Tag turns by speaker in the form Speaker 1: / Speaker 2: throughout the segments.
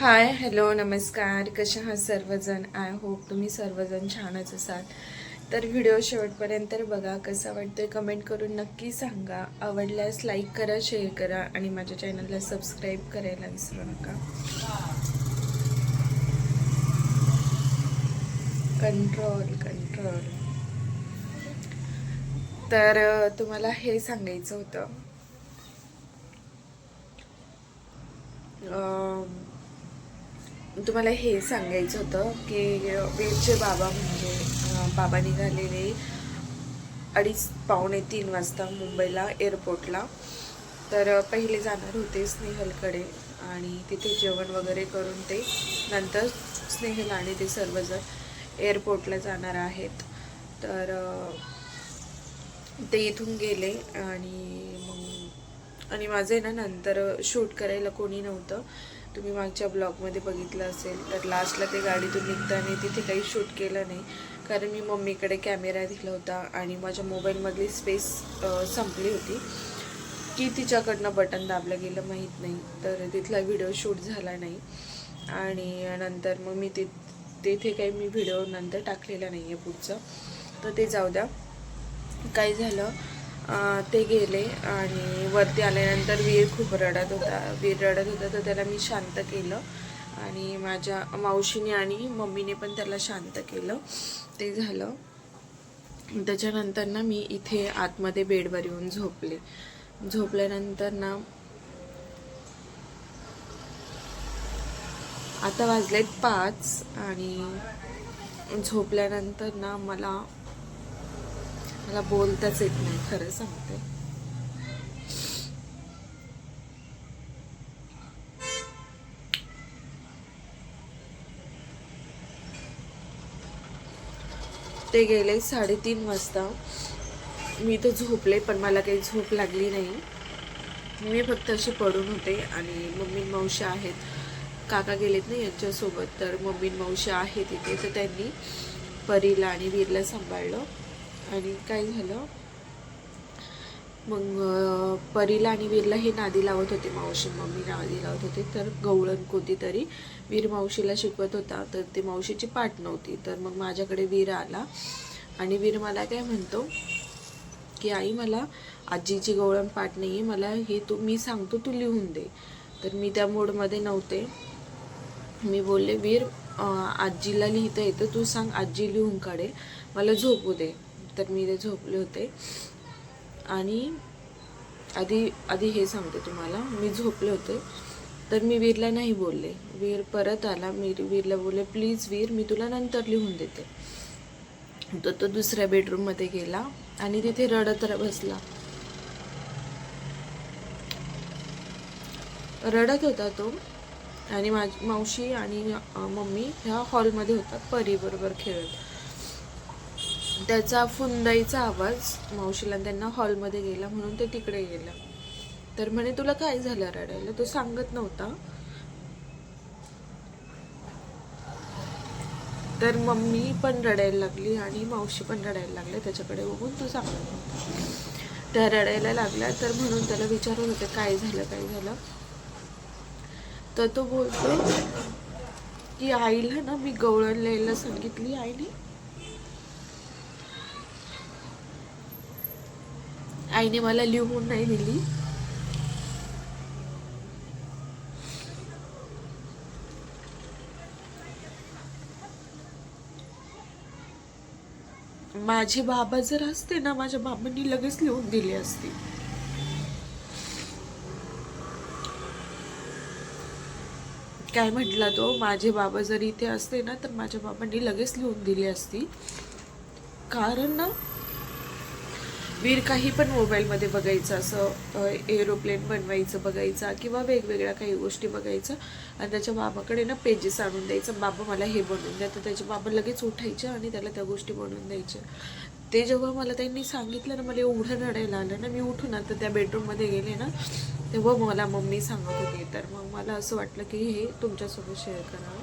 Speaker 1: Hi hello नमस्कार. कशा आहात सर्वजण? आय होप तुम्ही सर्वजण छानच असाल. तर व्हिडिओ शेवटपर्यंत बघा कसा वाटतोय कमेंट करून नक्की सांगा. आवडल्यास लाईक करा शेअर करा आणि माझ्या चॅनलला सबस्क्राईब करायला विसरू नका. कंट्रोल कंट्रोल तर तुम्हाला हे सांगायचं होतं. तुम्हाला हे सांगायचं होतं की वेळचे बाबा म्हणजे बाबा निघालेले अडीच पावणे तीन वाजता मुंबईला एअरपोर्टला. तर पहिले जाणार होते स्नेहलकडे आणि तिथे जेवण वगैरे करून ते नंतर स्नेहल आणि ते सर्वजण एअरपोर्टला जाणार आहेत. तर ते इथून गेले आणि मग आणि माझं आहे ना नंतर शूट करायला कोणी नव्हतं. तुम्ही मागच्या ब्लॉगमध्ये बघितलं असेल तर लास्टला ते गाडीतून निघताना तिथे काही शूट केलं नाही. कारण मी मम्मीकडे कॅमेरा दिला होता आणि माझ्या मोबाईलमधली स्पेस संपली होती. की तिच्याकडनं बटन दाबलं गेलं माहीत नाही तर तिथला व्हिडिओ शूट झाला नाही. आणि नंतर मग मी ते तिथे काही मी व्हिडिओ नंतर टाकलेला नाही आहे पुढचं. तर ते जाऊ द्या. काय झालं? ते गेले आणि वरती आल्यानंतर वीर खूप रडत होता. वीर रडत होता तर त्याला मी शांत केलं आणि माझ्या मावशीने आणि मम्मीने पण त्याला शांत केलं. ते झालं. त्याच्यानंतर ना मी इथे आतमध्ये बेडवर येऊन झोपले. झोपल्यानंतर ना आता वाजलेत पाच आणि झोपल्यानंतर ना मला मला बोलताच येत नाही खरं सांगते. ते गेले साडेतीन वाजता. मी तर झोपले पण मला काही झोप लागली नाही. मी फक्त अशी पडून होते आणि मम्मी मावशी आहेत. काका गेलेत ना यांच्यासोबत तर मम्मी मावशी आहेत तिथे तर त्यांनी परीला आणि वीरला सांभाळलं. आणि काय झालं. मग परीला आणि वीरला हे नादी लावत होते मावशी मम्मी नादी लावत होते. तर गवळण कोणतीतरी वीर मावशीला शिकवत होता. तर ते मावशीची पाठ नव्हती. तर मग माझ्याकडे वीर आला. आणि वीर मला काय म्हणतो की आई मला आजीची गवळण पाठ नाही आहे मला हे तू मी सांगतो तू लिहून दे. तर मी त्या मोडमध्ये नव्हते. मी बोलले वीर आजीला लिहिता येतं. तू सांग आजी लिहून काढे. मला झोपू दे. तर मी ते झोपले होते. आणि आधी आधी हे सांगते तुम्हाला. मी झोपले होते. तर मी वीरला नाही बोलले. वीर परत आला. मी वीरला बोलले प्लीज वीर मी तुला नंतर लिहून देते. तर तो दुसऱ्या बेडरूममध्ये गेला आणि तिथे रडत र- बसला. रडत होता तो. आणि माझ मावशी आणि मम्मी ह्या हॉलमध्ये होता. परीबरोबर खेळत. त्याचा फुंदाईचा आवाज मावशीला त्यांना हॉलमध्ये गेला म्हणून ते तिकडे गेलं. तर म्हणे तुला काय झालं रडायला? तो सांगत नव्हता. तर मम्मी पण रडायला लागली आणि मावशी पण रडायला लागले त्याच्याकडे बघून तो सांगत नव्हता. त्या रडायला लागल्या तर म्हणून त्याला विचारत होते काय झालं? काय झालं? तर तो बोलतो की आईला ना मी गवळण लिहायला सांगितली आईने आईने मला लिहून नाही दिली. माझे बाबा जर असते ना माझ्या बाबांनी लगेच लिहून दिली असती. काय म्हटला तो? माझे बाबा जर इथे असते ना तर माझ्या बाबांनी लगेच लिहून दिली असती. कारण ना वीर काही पण मोबाईलमध्ये बघायचं असं एरोप्लेन बनवायचं बघायचा किंवा वेगवेगळ्या काही गोष्टी बघायचं आणि त्याच्या बाबाकडे ना पेजेस आणून द्यायचं. बाबा मला हे बनवून द्या. तर त्याचे बाबा लगेच उठायचे आणि त्याला त्या गोष्टी बनवून द्यायच्या ते जेव्हा मला त्यांनी सांगितलं ना मला एवढं रडायला आलं ना मी उठून आता त्या बेडरूममध्ये गेले ना तेव्हा मला मम्मी सांगत होती. तर मग मला असं वाटलं की हे तुमच्यासोबत शेअर करावं.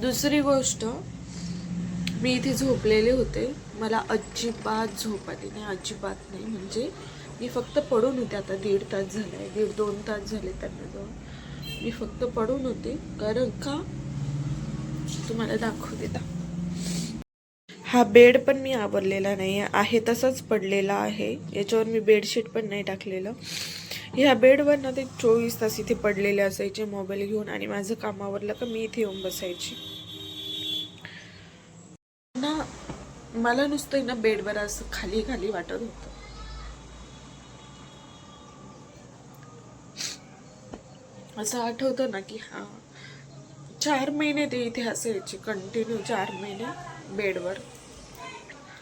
Speaker 1: दुसरी गोष्ट मी इथे झोपलेले होते. मला अजिबात झोप आली नाही अजिबात नाही. म्हणजे मी फक्त पडून होते. आता दीड तास झालाय दीड दोन तास झाले त्यांना जाऊन. मी फक्त पडून होते. कारण का? तुम्हाला दाखवू देता. हा बेड पण मी आवरलेला नाही. आहे तसाच पडलेला आहे. याच्यावर मी बेडशीट पण नाही टाकलेलं. ह्या बेडवर ना ते चोवीस तास इथे पडलेले असायचे मोबाईल घेऊन आणि माझं काम आवरलं का मी इथे येऊन बसायची ना मला नुसतं ना बेडवर असं खाली खाली वाटत होतं. असं आठवतं ना की हा चार महिने ते इथे असायचे कंटिन्यू चार महिने बेडवर.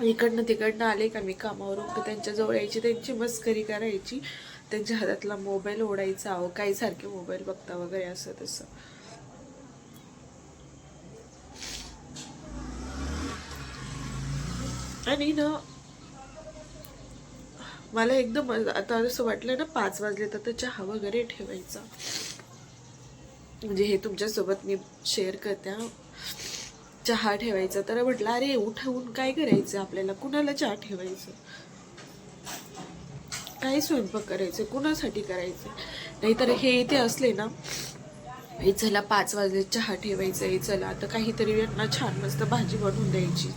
Speaker 1: इकडनं तिकडनं आले का मी कामावरून तर त्यांच्याजवळ यायची त्यांची मस्करी करायची त्यांच्या हातातला मोबाईल ओढायचा अहो काही सारखे मोबाईल बघता वगैरे असं तसं. आणि ना मला एकदम आता असं वाटलं ना पाच वाजले तर तर चहा वगैरे ठेवायचा. म्हणजे हे तुमच्यासोबत मी शेअर करते चहा ठेवायचा. तर म्हटलं अरे उठवून काय करायचं आपल्याला? कुणाला चहा ठेवायचं? काय स्वयंपाक करायचं? कुणासाठी करायचं? नाहीतर हे इथे असले ना हे चला पाच वाजले चहा ठेवायचं हे चला. आता काहीतरी यांना छान मस्त भाजी बनवून द्यायची.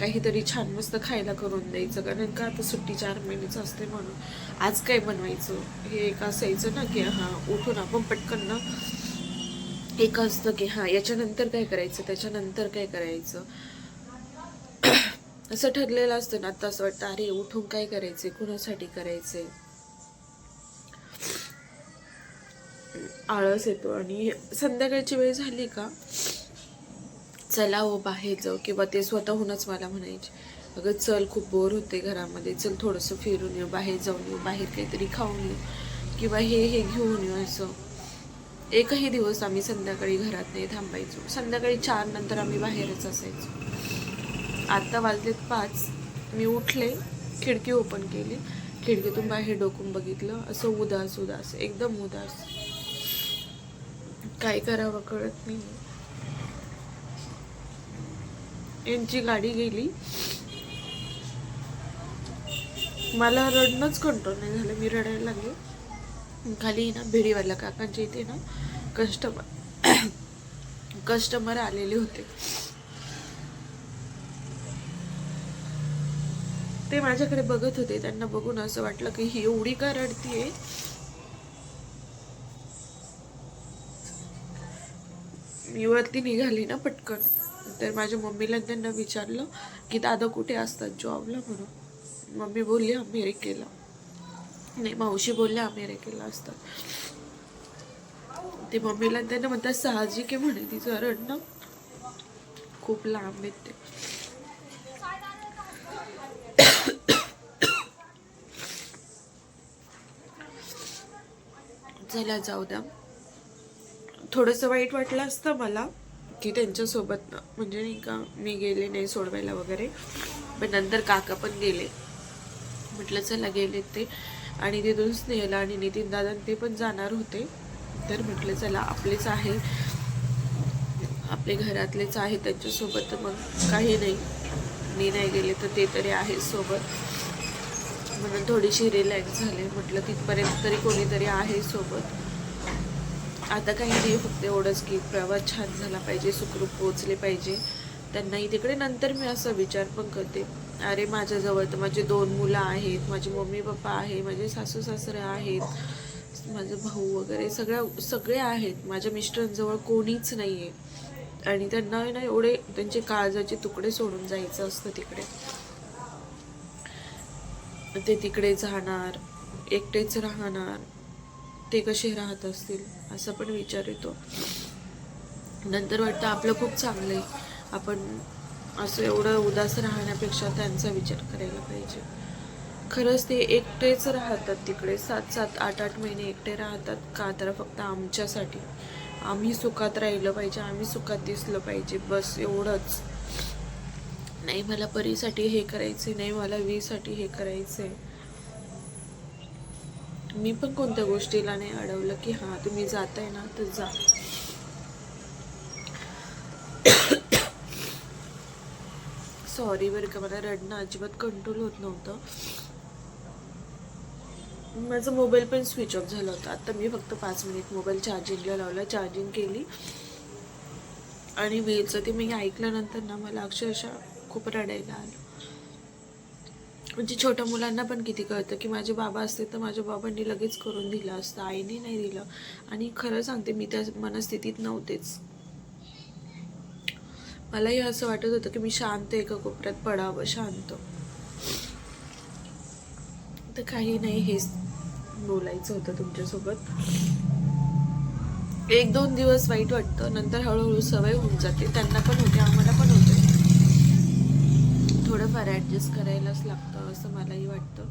Speaker 1: काहीतरी छान मस्त खायला करून द्यायचं. कारण का आता सुट्टी चार महिनेच असते म्हणून. आज काय बनवायचं? हे एक असायचं ना की हां उठून आपण पटकन ना एक असतं की हां याच्यानंतर काय करायचं? त्याच्यानंतर काय करायचं? असं ठरलेलं असतं ना आता असं वाटतं अरे उठून काय करायचे कुणासाठी करायचे आळस येतो आणि संध्याकाळची वेळ झाली का? चला हो बाहेर जाऊ किंवा ते स्वतःहूनच मला म्हणायचे अगं चल खूप बोर होते घरामध्ये चल थोडंसं फिरून येऊ बाहेर जाऊन येऊ बाहेर काहीतरी खाऊन येऊ किंवा हे हे घेऊन येऊ असं. एकही दिवस आम्ही संध्याकाळी घरात नाही थांबायचो. संध्याकाळी चार नंतर आम्ही बाहेरच असायचो. आत्ता वाजलेत पाच. मी उठले खिडकी ओपन केली. खिडकीतून बाहेर डोकून बघितलं. असं उदास उदास एकदम उदास. काय करावं कळत नाही यांची गाडी गेली. मला रडणंच कंट्रोल नाही झालं. मी रडायला लागले. खाली ना भिडीवाल्या काकांच्या इथे ना कस्टमर कस्टमर आलेले होते. ते माझ्याकडे बघत होते. त्यांना बघून असं वाटलं की ही एवढी का रडतीये? मी वरती निघाली ना पटकन. तर माझ्या मम्मीला त्यांना विचारलं की दादा कुठे असतात जॉबला म्हणून. मम्मी बोलली अमेरिकेला. नाही मावशी बोलल्या अमेरिकेला असतात. ते मम्मीला त्यांना म्हणतात साहजिक आहे म्हणे तिचं रडणं खूप लांब आहेत ते. चला जाऊ द्या. थोडंसं वाईट वाटलं असतं मला. की त्यांच्यासोबत म्हणजे नाही का मी गेले नाही सोडवायला वगैरे पण नंतर काका पण गेले. म्हटलं चला गेले ते. आणि तिथून स्नेहला आणि नितीन दादा ते पण जाणार होते. तर म्हटलं चला आपलेच आहे. आपले घरातलेच आहे त्यांच्यासोबत मग काही नाही. मी नाही गेले तर ते तरी आहे सोबत. म्हणून थोडीशी रिलॅक्स झाले. म्हटलं तिथपर्यंत तरी कोणीतरी आहे सोबत. आता काही नाही फक्त एवढंच की प्रवास छान झाला पाहिजे सुखरूप पोहोचले पाहिजे. त्यांनाही तिकडे नंतर मी असा विचार पण करते. अरे माझ्याजवळ तर माझे दोन मुलं आहेत माझे मम्मी पप्पा आहे माझे सासू सासरे आहेत माझे भाऊ वगैरे सगळ्या सगळे आहेत. माझ्या मिस्टरांजवळ कोणीच नाही आहे आणि त्यांना ना एवढे त्यांचे काळजाचे तुकडे सोडून जायचं असतं तिकडे. ते तिकडे जाणार एकटेच राहणार. ते कसे राहत असतील असं पण विचार येतो. नंतर वाटतं आपलं खूप चांगलं आहे. आपण असं एवढं उदास राहण्यापेक्षा त्यांचा विचार करायला पाहिजे. खरंच ते एकटेच राहतात तिकडे. सात सात आठ आठ महिने एकटे राहतात का? तर फक्त आमच्यासाठी. आम्ही सुखात राहिलं पाहिजे आम्ही सुखात दिसलं पाहिजे. बस एवढंच. नाही मला परीसाठी हे करायचे नाही मला वीसाठी हे करायचे मी पण कोणत्या गोष्टीला नाही अडवलं की हां तुम्ही जाताय ना तर जा. सॉरी बरं का मला रडणं अजिबात कंट्रोल होत नव्हतं. माझा मोबाईल पण स्विच ऑफ झाला होता. आता मी फक्त पाच मिनिट मोबाईल चार्जिंगला लावला चार्जिंग केली. आणि वेलचं ते मी ऐकल्यानंतर ना मला अक्षरशः खूप रडायला आलं. म्हणजे छोट्या मुलांना पण किती कळतं की माझे बाबा असते तर माझ्या बाबांनी लगेच करून दिलं असतं आईने नाही दिलं. आणि खरं सांगते मी त्या मनस्थितीत नव्हतेच. मलाही असं वाटत होतं की मी शांत एका कोपऱ्यात पडावं शांत. तर काही नाही हेच बोलायचं होतं तुमच्यासोबत. एक दोन दिवस वाईट वाटतं नंतर हळूहळू सवय होऊन जाते. त्यांना पण होते आम्हाला पण होते. थोडंफार ॲडजस्ट करायलाच लागतं असं मलाही वाटतं.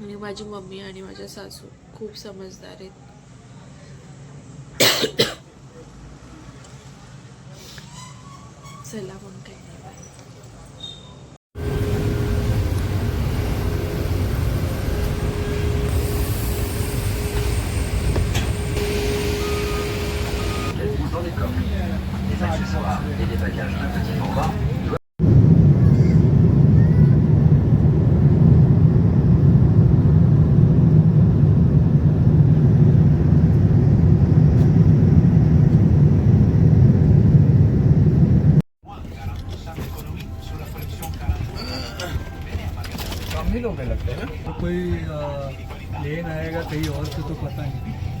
Speaker 1: आणि माझी मम्मी आणि माझ्या सासू खूप समजदार आहेत. चला मग
Speaker 2: काय Des accessoires et des bagages de petit format
Speaker 3: जाएगा कहीं और से तो पता नहीं।